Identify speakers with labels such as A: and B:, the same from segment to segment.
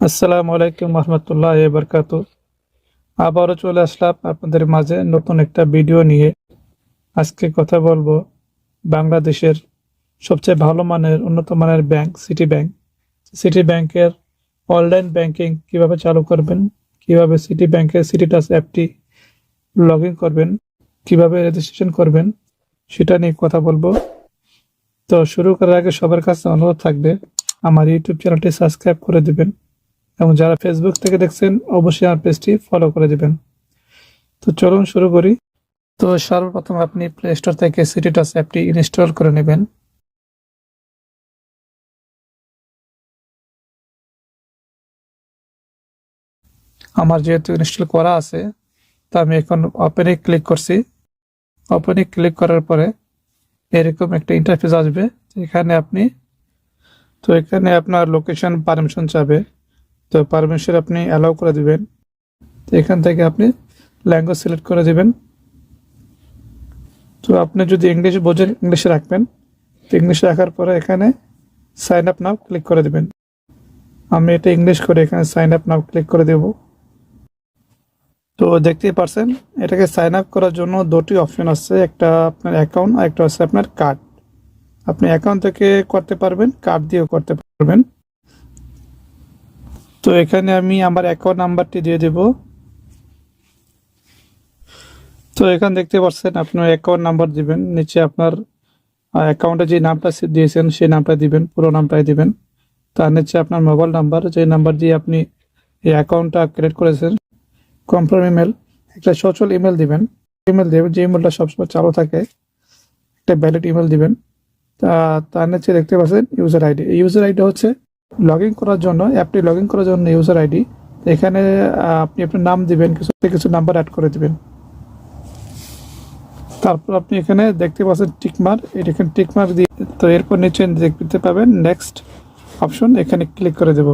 A: আসসালামু আলাইকুম রহমতুল্লাহ বরকাত আবারও চলে আসলাম আপনাদের মাঝে নতুন একটা ভিডিও নিয়ে। আজকে কথা বলব বাংলাদেশের সবচেয়ে ভালো মানের, উন্নত মানের ব্যাংক, সিটি ব্যাংক। সিটি ব্যাংকের অনলাইন ব্যাংকিং কীভাবে চালু করবেন, কীভাবে সিটি ব্যাংকের সিটি টাচ অ্যাপটি লগ ইন করবেন, কীভাবে রেজিস্ট্রেশন করবেন, সেটা নিয়ে কথা বলব। তো শুরু করার আগে সবার কাছে অনুরোধ থাকবে, আমার ইউটিউব চ্যানেলটি সাবস্ক্রাইব করে দিবেন। এবং যারা ফেসবুক থেকে দেখছেন, অবশ্যই আমার পেজটি ফলো করে দিবেন। তো চলুন শুরু করি। তো সর্বপ্রথম আপনি প্লে স্টোর থেকে সিটি টাচ অ্যাপটি ইনস্টল করে নেবেন। আমার যেহেতু ইনস্টল করা আছে, তো আমি এখন ওপেনে ক্লিক করছি। ওপেনে ক্লিক করার পরে এরকম একটা ইন্টারফেস আসবে এখানে আপনি তো এখানে আপনার লোকেশন পারমিশন চাবে। তো পারমিশন আপনি অ্যালাউ করে দিবেন। তো এখান থেকে আপনি ল্যাঙ্গুয়েজ সিলেক্ট করে দিবেন। তো আপনি যদি ইংলিশ বোঝেন ইংলিশে রাখবেন। তো ইংলিশে রাখার পরে এখানে সাইন আপ নাও ক্লিক করে দিবেন। আমি এটা ইংলিশ করে এখানে সাইন আপ নাও ক্লিক করে দেব। তো দেখতেই পারছেন, এটাকে সাইন আপ করার জন্য দুটি অপশন আছে। একটা আপনার অ্যাকাউন্ট আর একটা হচ্ছে আপনার কার্ড আপনি অ্যাকাউন্ট থেকে করতে পারবেন কার্ড দিয়েও করতে পারবেন। তো এখানে আমি আমার অ্যাকাউন্ট নাম্বারটি দিয়ে দেব। তো এখানে দেখতে পাচ্ছেন আপনার অ্যাকাউন্ট নাম্বার দিবেন, নিচে আপনার অ্যাকাউন্টে যে নামটা দিয়েছেন সেই নামটা দিবেন, পুরো নামটাই দিবেন। তার নিচে আপনার মোবাইল নাম্বার যে নাম্বার দিয়ে আপনি এই অ্যাকাউন্টটা ক্রিয়েট করেছেন কনফার্ম ইমেল একটা সচল ইমেল দিবেন। ইমেল দেবেন যে ইমেলটা সবসময় চালু থাকে, একটা ভ্যালিড ইমেল দিবেন। তা, তার নিচে দেখতে পাচ্ছেন ইউজার আইডি ইউজার আইডি হচ্ছে লগ ইন করার জন্য, অ্যাপটি লগ ইন করার জন্য ইউজার আইডি এখানে আপনি আপনার নাম দিবেন কিছু কিছু নাম্বার অ্যাড করে দিবেন। তারপর আপনি এখানে দেখতে পাচ্ছেন টিকমার এখানে টিকমার দিয়ে, তো এরপর নিচে দেখতে পাবেন নেক্সট অপশন এখানে ক্লিক করে দেব।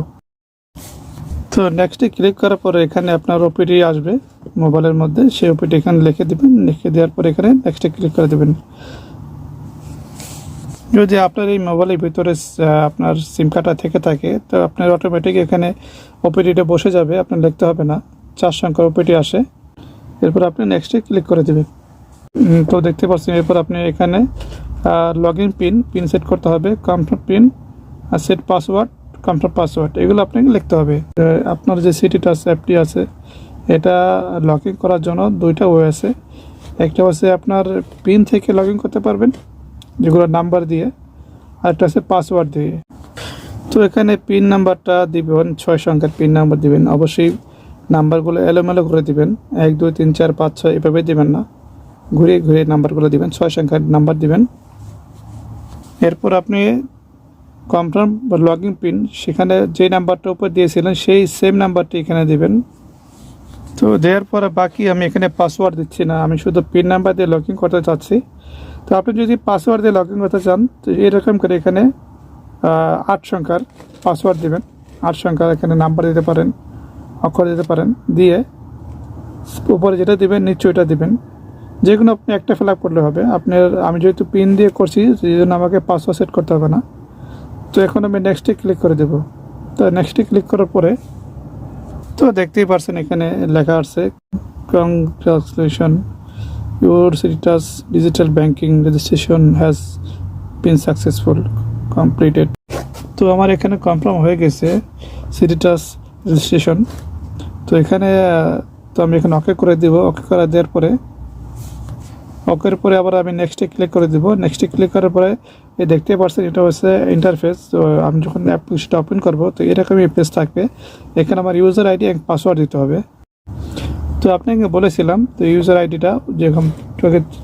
A: তো নেক্সটে ক্লিক করার পরে এখানে আপনার ওপিটি আসবে মোবাইলের মধ্যে, সেই ওপিটি এখানে লিখে দিবেন, লিখে দেওয়ার পর এখানে নেক্সটে ক্লিক করে দেবেন। যদি আপনার এই মোবাইলের ভিতরে আপনার সিম কার্ডটা থেকে থাকে, তো আপনার অটোমেটিক এখানে ওপিটিটা বসে যাবে, আপনার লিখতে হবে না। চার সংখ্যার ওপিটি আসে। এরপর আপনি নেক্সটে ক্লিক করে দেবেন। তো দেখতে পাচ্ছেন, এরপর আপনি এখানে log in pin pin set করতে হবে কমফর্ট পিন আর সেট পাসওয়ার্ড কমফর্ট পাসওয়ার্ড এগুলো আপনাকে লিখতে হবে। আপনার যে সিটি টাচ অ্যাপটি আছে, এটা লগ করার জন্য দুইটা ওয়ে আছে। একটা হচ্ছে আপনার পিন থেকে লগ করতে পারবেন যেগুলো নাম্বার দিয়ে আর একটা আছে পাসওয়ার্ড দিয়ে। তো এখানে পিন নাম্বারটা দিবেন, ছয় সংখ্যার পিন নাম্বার দিবেন। অবশ্যই নাম্বারগুলো এলোমেলো করে দিবেন। এক, দুই, তিন, চার, পাঁচ, ছয়, এভাবে দিবেন না। ঘুরিয়ে ঘুরিয়ে নাম্বারগুলো দিবেন, ছয় সংখ্যার নাম্বার দিবেন। এরপর আপনি কনফার্ম বা লগ পিন সেখানে যে নাম্বারটা উপর দিয়েছিলেন, সেই সেম নাম্বারটি এখানে দিবেন। তো দেওয়ার পরে বাকি আমি এখানে পাসওয়ার্ড দিচ্ছি না। আমি শুধু পিন নাম্বার দিয়ে লগ করতে চাচ্ছি। তো আপনি যদি পাসওয়ার্ড দিয়ে লগ ইন করতে চান, তো এরকম করে এখানে আট সংখ্যার পাসওয়ার্ড দেবেন। আট সংখ্যার এখানে নাম্বার দিতে পারেন, অক্ষর দিতে পারেন, দিয়ে উপরে যেটা দেবেন, নিচে ওইটা দিবেন। যে কোনো আপনি একটা ফিল আপ করলে হবে। আপনার, আমি যেহেতু পিন দিয়ে করছি সেই জন্য আমাকে পাসওয়ার্ড সেট করতে হবে না। তো এখন আমি নেক্সটে ক্লিক করে দেবো। তো নেক্সটে ক্লিক করার পরে, তো দেখতেই পারছেন এখানে লেখা আছে congratulation your City's digital banking registration has been successful completed তো আমার এখানে কনফার্ম হয়ে গেছে সিটিটাস রেজিস্ট্রেশন তো এখানে, তো আমি এখানে ওকে করে দিব। ওকে করে দেওয়ার পরে ওকের পরে আবার আমি নেক্সটে ক্লিক করে দিব। নেক্সটে ক্লিক করার পরে, এই দেখতে পাচ্ছেন এটা হচ্ছে ইন্টারফেস তো আমি যখন অ্যাপ্লিকেশনটা ওপেন করব, তো এরকমই পেজ থাকবে। এখানে আমার ইউজার আইডি এবং পাসওয়ার্ড দিতে হবে। তো আপনাকে বলেছিলাম, তো ইউজার আইডিটা যেরকম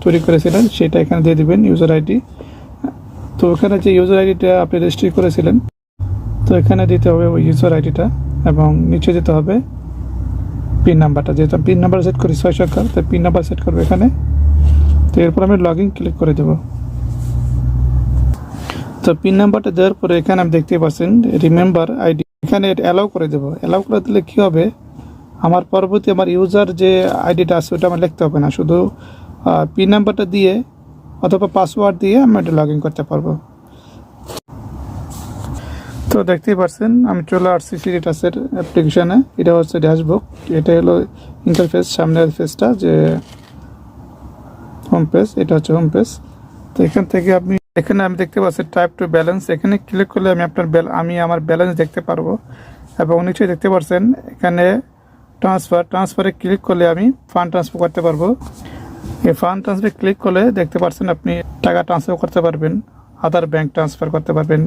A: তৈরি করেছিলেন, সেটা এখানে দিয়ে দিবেন ইউজার আইডি তো ওখানে যে ইউজার আইডিটা আপনি রেজিস্ট্রি করেছিলেন, তো এখানে দিতে হবে ওই ইউজার আইডিটা এবং নিচে দিতে হবে পিন নাম্বারটা যেহেতু পিন নাম্বার সেট করি ছয় সংখ্যার তো পিন নাম্বার সেট করব এখানে। তো এরপর আমি লগ ক্লিক করে দেবো। তো পিন নাম্বারটা দেওয়ার পরে এখানে আমি দেখতে পাচ্ছেন রিমেম্বার আইডি এখানে অ্যালাউ করে দেবো। অ্যালাউ করে দিলে কী হবে? আমার পরবর্তী আমার ইউজার যে আইডিটা আছে, ওটা আমার লিখতে হবে না। শুধু পিন নাম্বারটা দিয়ে অথবা পাসওয়ার্ড দিয়ে আমি এটা লগ করতে পারব। তো দেখতেই পাচ্ছেন আমি চলে আসছি সিরিটাসের অ্যাপ্লিকেশনে এটা হচ্ছে ড্যাশবুক এটা হলো ইন্টারফেস সামনের ফেসটা যে হোম পেজ এটা হচ্ছে হোম পেজ তো এখান থেকে আপনি, এখানে আমি দেখতে পাচ্ছি টাইপ টু ব্যালেন্স এখানে ক্লিক করলে আমি আপনার আমি আমার ব্যালেন্স দেখতে পারব। এবং নিশ্চয়ই দেখতে পাচ্ছেন এখানে ট্রান্সফার ট্রান্সফারে ক্লিক করলে আমি ফান্ড ট্রান্সফার করতে পারব। এই ফান্ড ট্রান্সফার ক্লিক করলে দেখতে পাচ্ছেন আপনি টাকা ট্রান্সফার করতে পারবেন আদার ব্যাংক ট্রান্সফার করতে পারবেন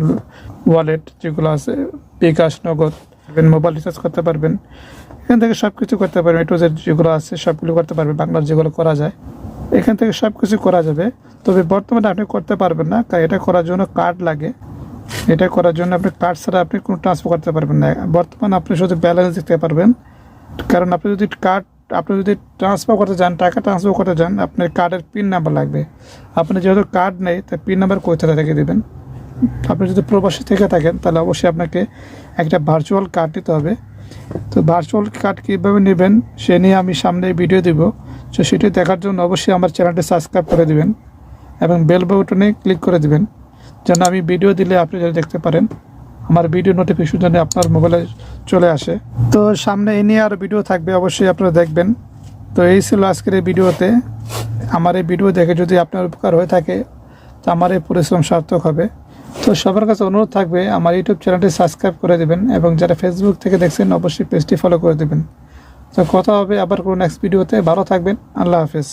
A: ওয়ালেট যেগুলো আছে, বিকাশ, নগদ মোবাইল রিচার্জ করতে পারবেন। এখান থেকে সব কিছু করতে পারবেন এটু জেড যেগুলো আছে সবগুলো করতে পারবেন, বাংলার যেগুলো করা যায়। এখান থেকে সব কিছু করা যাবে। তবে বর্তমানে আপনি করতে পারবেন না, কারণ এটা করার জন্য কার্ড লাগে। এটা করার জন্য আপনি কার্ড ছাড়া আপনি কোনো ট্রান্সফার করতে পারবেন না। বর্তমানে আপনি শুধু ব্যালেন্স দেখতে পারবেন। কারণ আপনি যদি কার্ড আপনি যদি ট্রান্সফার করতে চান, টাকা ট্রান্সফার করতে চান, আপনার কার্ডের পিন নাম্বার লাগবে। আপনি যেহেতু কার্ড নেই তাই পিন নাম্বার কোথায় রেখে দেবেন? আপনি যদি প্রবাসী থেকে থাকেন, তাহলে অবশ্যই আপনাকে একটা ভার্চুয়াল কার্ড দিতে হবে। তো ভার্চুয়াল কার্ড কীভাবে নেবেন, সে নিয়ে আমি সামনে ভিডিও দিব। তো সেটি দেখার জন্য অবশ্যই আমার চ্যানেলটি সাবস্ক্রাইব করে দিবেন এবং বেল বাটনে ক্লিক করে দিবেন। যেন আমি ভিডিও দিলে আপনি যেন দেখতে পারেন। আমার ভিডিও নোটিফিকেশন যেন আপনার মোবাইলে চলে আসে। তো সামনে এ নিয়ে আরও ভিডিও থাকবে, অবশ্যই আপনারা দেখবেন। তো এই ছিল আজকের এই ভিডিওতে আমার এই ভিডিও দেখে যদি আপনার উপকার হয়ে থাকে, তো আমার এই পরিশ্রম সার্থক হবে। তো সবার কাছে অনুরোধ থাকবে, আমার ইউটিউব চ্যানেলটি সাবস্ক্রাইব করে দেবেন এবং যারা ফেসবুক থেকে দেখছেন, অবশ্যই পেজটি ফলো করে দেবেন। তো কথা হবে আবার কোনো নেক্সট ভিডিওতে ভালো থাকবেন, আল্লাহ হাফেজ।